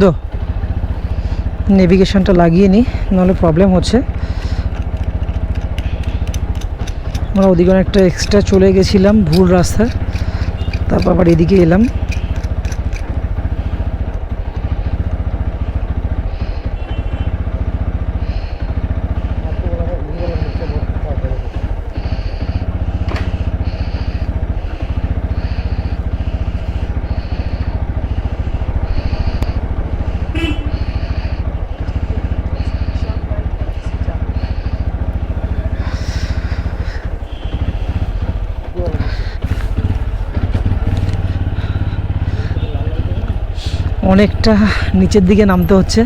দো নেভিগেশনটা লাগিয়ে নিই নাহলে প্রবলেম হচ্ছে। আমরা ওদিকে অনেকটা এক্সট্রা চলে গেছিলাম ভুল রাস্তা তারপর আবার এদিকে এলাম। অনেকটা নিচের দিকে নামতে হচ্ছে।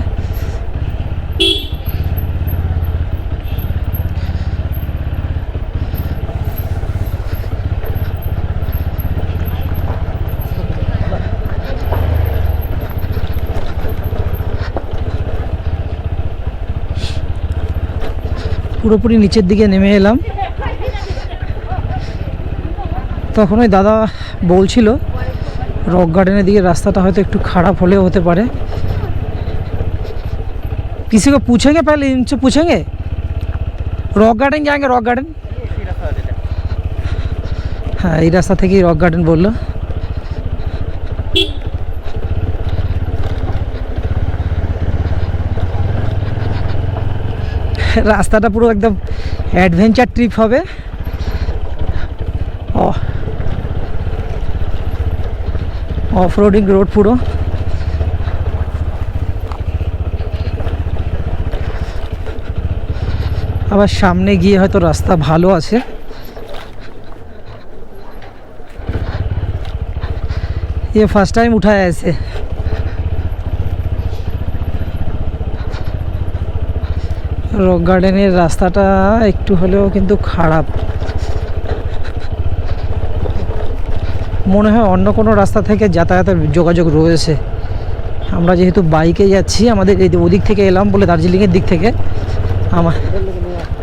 পুরোপুরি নিচের দিকে নেমে এলাম। তখন ওই দাদা বলছিল रॉक गार्डन दिखे रास्ता হয়তো একটু খারাপ হলেও হতে পারে किसी को पूछेंगे पहले इनसे पूछेंगे रॉक गार्डन जाएंगे रॉक गार्डन হ্যাঁ এই রাস্তা থেকেই রক গার্ডেন বললো রাস্তাটা পুরো একদম অ্যাডভেঞ্চার ট্রিপ হবে ও অফ রোডিং রোড পুরো। আবার সামনে গিয়ে হয়তো রাস্তা ভালো আছে। এ ফার্স্ট টাইম উঠায় আছে। রক গার্ডেনের রাস্তাটা একটু হলেও কিন্তু খারাপ। মনে হয় অন্য কোনো রাস্তা থেকে যাতায়াতের যোগাযোগ রয়েছে আমরা যেহেতু বাইকে যাচ্ছি আমাদের এই ওদিক থেকে এলাম বলে দার্জিলিংয়ের দিক থেকে আমার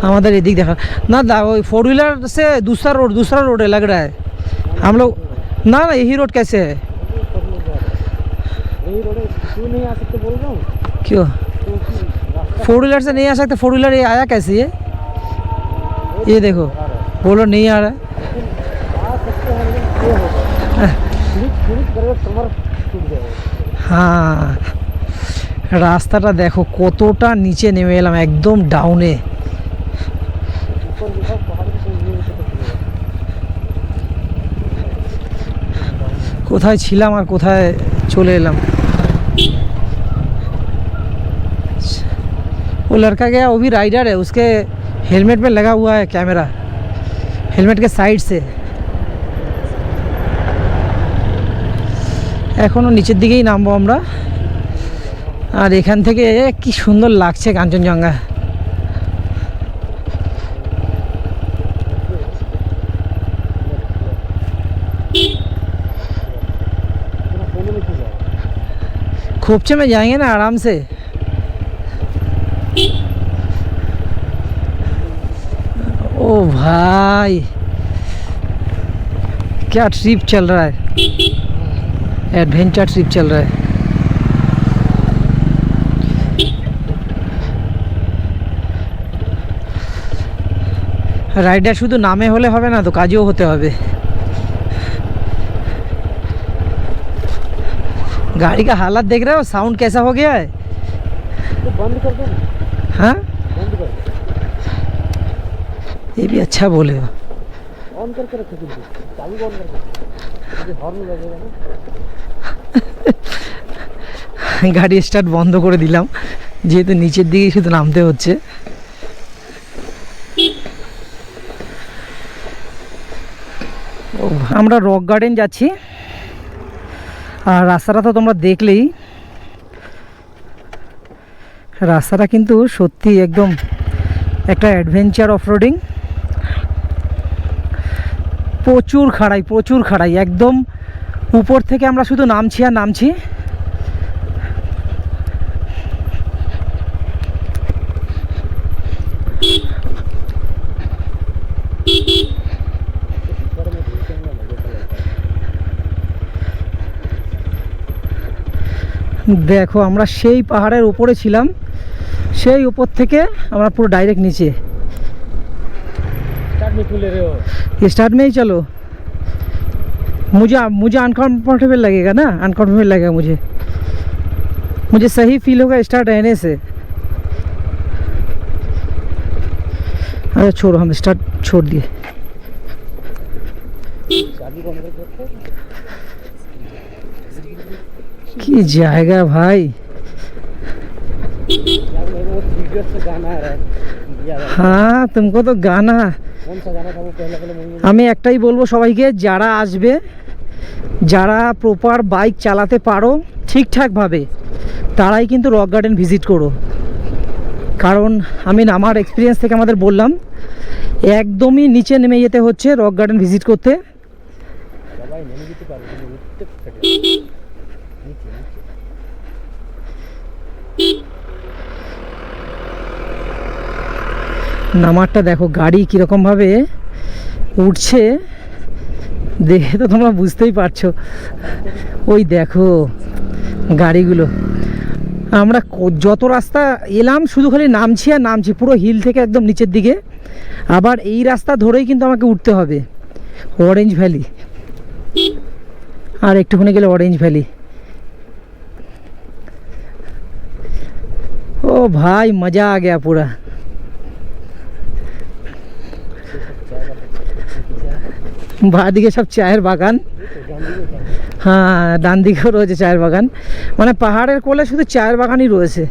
আমাদের এদিক দেখা না দা ওই फोर व्हीलर से दूसरा रोड दूसरा रोड है लग रहा है हम लोग ना ना यही रोड कैसे है यही रोड है क्यों नहीं आ सकते बोल रहा हूँ क्यों क्योंकि रास्ता फोर व्हीलर से नहीं आ सकते फोर व्हीलर ये आया कैसे ये ये देखो बोलो नहीं आ रहा है হ্যাঁ রাস্তাটা দেখো কতটা নিচে নেমে এলাম একদম ডাউনে ऊपर देखो पहाड़ के कोई नहीं पता चलेगा কোথায় ছিলাম আর কোথায় চলে এলাম वो लड़का गया वो भी राइडर है उसके हेलमेट में लगा हुआ है कैमरा हेलमेट के साइड से এখনও নিচের দিকেই নামবো আমরা আর এখান থেকে কি সুন্দর লাগছে কাঞ্চনজঙ্ঘা इतना कोने में क्यों जाएगा खोपचे में जाएंगे ना आराम से ओ भाई क्या ट्रिप चल रहा है एडवेंचर ट्रिप चल रहा है রাইডার শুধু নামে হলে হবে না তো কাজেও হতে হবে गाड़ी का हालत देख रहे हो साउंड कैसा हो गया है तो बंद कर दो ना हाँ बंद कर ये भी अच्छा बोले हो ऑन करके रखो जल्दी चालू ऑन करके গাড়ি স্টার্ট বন্ধ করে দিলাম। যেহেতু নিচের দিকে শুধু নামতে হচ্ছে। আমরা রক গার্ডেন যাচ্ছি। আর রাস্তাটা তো তোমরা দেখলেই। রাস্তাটা কিন্তু সত্যি একদম একটা অ্যাডভেঞ্চার অফরোডিং প্রচুর খাড়াই প্রচুর খাড়াই, একদম উপর থেকে আমরা শুধু নামছি আর নামছি। দেখো, আমরা সেই পাহাড়ের উপরে ছিলাম, সেই উপর থেকে আমরা পুরো ডাইরেক্ট নিচে। में क्यों ले रहे हो? स्टार्ट में ही चलो। मुझे मुझे अनकम्फर्टेबल लगेगा ना अनकम्फर्टेबल लगेगा मुझे। मुझे सही फील होगा स्टार्ट रहने से। अरे छोड़ो हम स्टार्ट छोड़ दिए। की जाएगा भाई? हाँ तुमको तो गाना আমি একটাই বলব সবাইকে, যারা আসবে, যারা প্রপার বাইক চালাতে পারো ঠিকঠাকভাবে, তারাই কিন্তু রক গার্ডেন ভিজিট করো। কারণ আমি আমার এক্সপিরিয়েন্স থেকে আমাদের বললাম, একদমই নিচে নেমে যেতে হচ্ছে রক গার্ডেন ভিজিট করতে। নামারটা দেখো, গাড়ি কীরকমভাবে উঠছে, দেখে তো তোমরা বুঝতেই পারছ। ওই দেখো গাড়িগুলো। আমরা যত রাস্তা এলাম, শুধু খালি নামছি আর নামছি, পুরো হিল থেকে একদম নিচের দিকে। আবার এই রাস্তা ধরেই কিন্তু আমাকে উঠতে হবে অরেঞ্জ ভ্যালি আর একটুখানি গেলে অরেঞ্জ ভ্যালি ও ভাই, মজা আ পুরা। বাদিকে সব চায়ের বাগান হ্যাঁ ডান দিকেও রয়েছে চায়ের বাগান মানে পাহাড়ের কোলে শুধু চায়ের বাগানই রয়েছে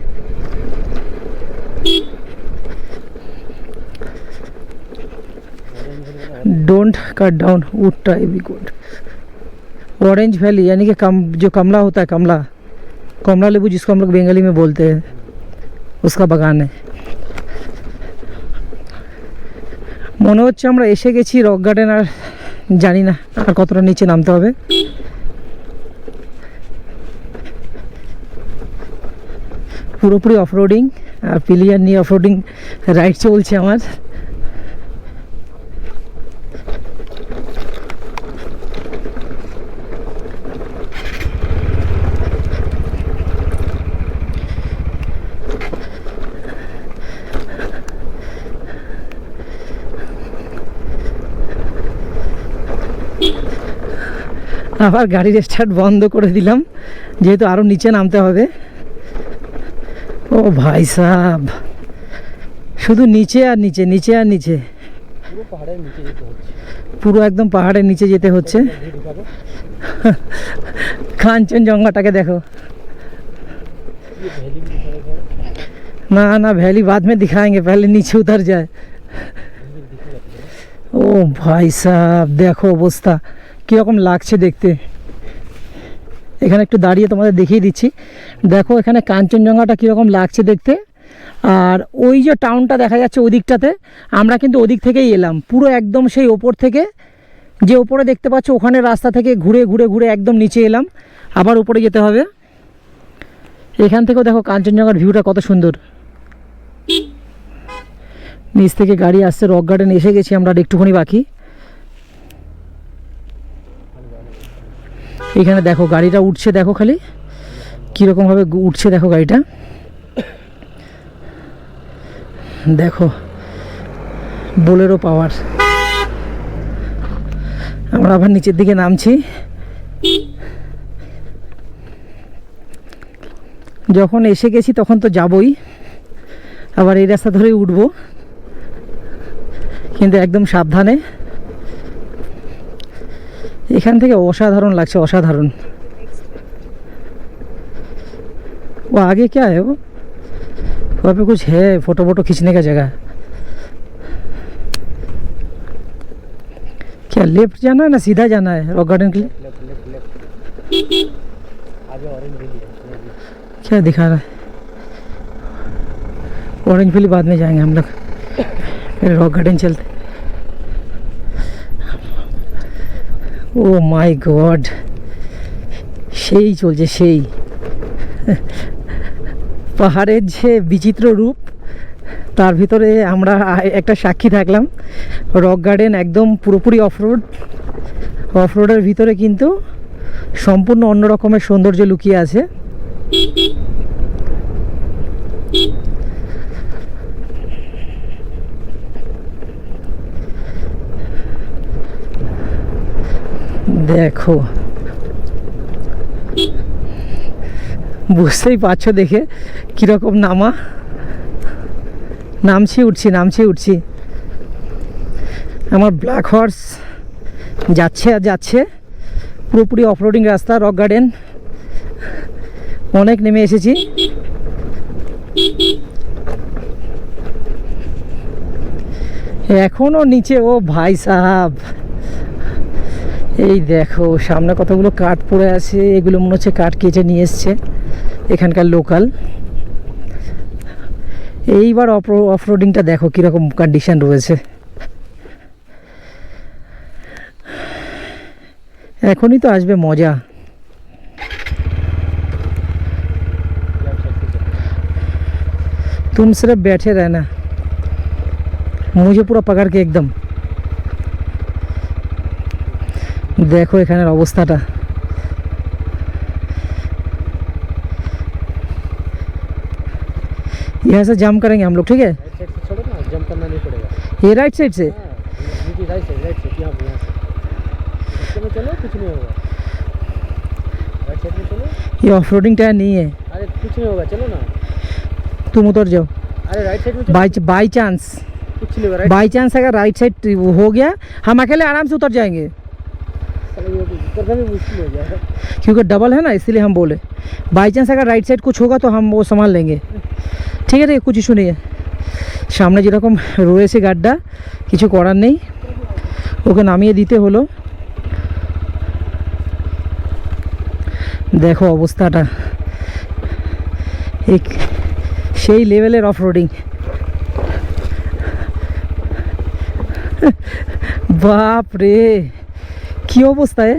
डोंट कट डाउन उठता है भी गुड ऑरेंज वैली यानी कि कम जो कमला होता है कमला कमला लेबू जिसको हम लोग बंगाली में बोलते हैं उसका बागान है মনে হচ্ছে আমরা এসে গেছি রক গার্ডেন আর জানি না আর কতটা নিচে নামতে হবে। পুরোপুরি অফরোডিং আর পিলিয়ার নিয়ে অফরোডিং রাইড চলছে আমার। আবার গাড়ির স্টার্ট বন্ধ করে দিলাম যেহেতু আরও নিচে নামতে হবে। ও ভাই সাহ শুধু নিচে আর নিচে নিচে আর নিচে। পুরো একদম পাহাড়ের নিচে যেতে হচ্ছে। কাঞ্চনজঙ্ঘাটাকে দেখো। না না ভ্যালি বাদ মে দিখায়েঙ্গে পেলে নিচে উতার যায়। ও ভাই সাহ দেখো অবস্থা। কীরকম লাগছে দেখতে? এখানে একটু দাঁড়িয়ে তোমাদের দেখিয়ে দিচ্ছি। দেখো, এখানে কাঞ্চনজঙ্ঘাটা কীরকম লাগছে দেখতে। আর ওই যে টাউনটা দেখা যাচ্ছে ওদিকটাতে, আমরা কিন্তু ওদিক থেকেই এলাম। পুরো একদম সেই ওপর থেকে, যে ওপরে দেখতে পাচ্ছ ওখানে রাস্তা থেকে ঘুরে ঘুরে ঘুরে একদম নিচে এলাম। আবার উপরে যেতে হবে। এখান থেকেও দেখো কাঞ্চনজঙ্ঘার ভিউটা কত সুন্দর। নিচ থেকে গাড়ি আসছে রক গার্ডেন এসে গেছি আমরা একটুখানি বাকি। এখানে দেখো, গাড়িটা উঠছে দেখো খালি। কীরকমভাবে উঠছে দেখো গাড়িটা। দেখো, বোলেরো পাওয়ার। আমরা আবার নিচের দিকে নামছি। যখন এসে গেছি তখন তো যাবই। আবার এই রাস্তা ধরেই উঠবো। কিন্তু একদম সাবধানে। এখান থেকে অসাধারণ লাগছে অসাধারণ वो आगे क्या है वो वहाँ पे कुछ है फोटो वोटो खींचने का जगह क्या लेफ्ट जाना है ना सीधा जाना है रॉक गार्डन के लिए लेफ्ट लेफ्ट लेफ्ट आगे ऑरेंज वैली है उसमें भी क्या दिखा रहा है ऑरेंज वैली बाद में जाएंगे हम लोग फिर रॉक गार्डन चलते ও মাই গড, সেই চলছে সেই। পাহাড়ের যে বিচিত্র রূপ, তার ভিতরে আমরা একটা সাক্ষী থাকলাম, রক গার্ডেন একদম পুরোপুরি অফরোড অফরোডের ভিতরে কিন্তু সম্পূর্ণ অন্য রকমের সৌন্দর্য লুকিয়ে আছে। দেখো। বুঝতেই পারছ দেখে কীরকম নামা? নামছি, উঠছি নামছি, উঠছি। আমার ব্ল্যাক হর্স যাচ্ছে আর যাচ্ছে। পুরোপুরি অফরোডিং রাস্তা রক গার্ডেন অনেক নেমে এসেছি। এখনও নিচে, ও ভাই সাহাব। এই দেখো সামনে কতগুলো কাঠ পড়ে আছে এগুলো মনে হচ্ছে কাঠ কেটে নিয়ে এসছে এখানকার লোকাল এইবার অফরোডিংটা দেখো কীরকম কন্ডিশন রয়েছে এখনই তো আসবে মজা तुम सिर्फ बैठे रहना मुझे पूरा पकड़ के एकदम দেখো এখানের অবস্থাটা यहाँ से जंप करेंगे हम लोग ठीक है राइट साइड से छोड़ो ना जंप करना नहीं पड़ेगा ये राइट साइड से हाँ नीचे राइट साइड राइट साइड यहाँ पे यहाँ से रास्ते में चलो कुछ नहीं होगा राइट साइड में चलो ये ऑफ रोडिंग टायर नहीं है अरे कुछ नहीं होगा चलो ना तुम उतर जाओ अरे राइट साइड में चलो बाई बाई चांस कुछ नहीं होगा राइट बाई चांस अगर राइट साइड हो गया हम अकेले आराम से उतर जाएंगे क्योंकि डबल है ना, इसलिए हम बोले। बाई चांस अगर राइट साइड कुछ होगा तो हम वो संभाल लेंगे। ठीक है तो ठीक कुछ इशू नहीं है। सामने जरकम रोए से गाड्डा किचु करार नहीं। ओके नाम दीते हलो। देखो अवस्थाटा एक से लेवल अफ रोडिंग बाप रे की अवस्था है?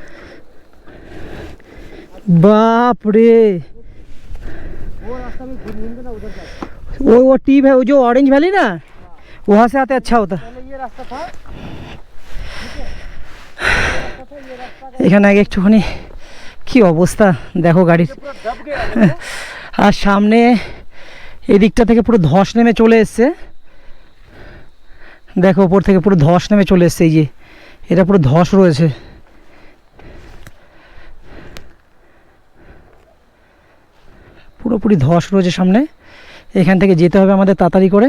बाप रे वो रास्ता में घूम घूम के ना उधर जाते वो वो टीप है वो जो ऑरेंज वैली ना वहाँ से आते अच्छा होता पहले ये रास्ता था ठीक है ये रास्ता था ये रास्ता এখানে আগে একটুখানি কি অবস্থা দেখো গাড়ির पूरा दब गया है वो। আর সামনে এদিকটা থেকে পুরো ধস নেমে চলে এসছে দেখো ওপর থেকে পুরো ধস নেমে চলে এসছে এই যে এটা পুরো ধস রয়েছে পুরোপুরি ধস রয়েছে সামনে। এখান থেকে যেতে হবে আমাদের তাড়াতাড়ি করে।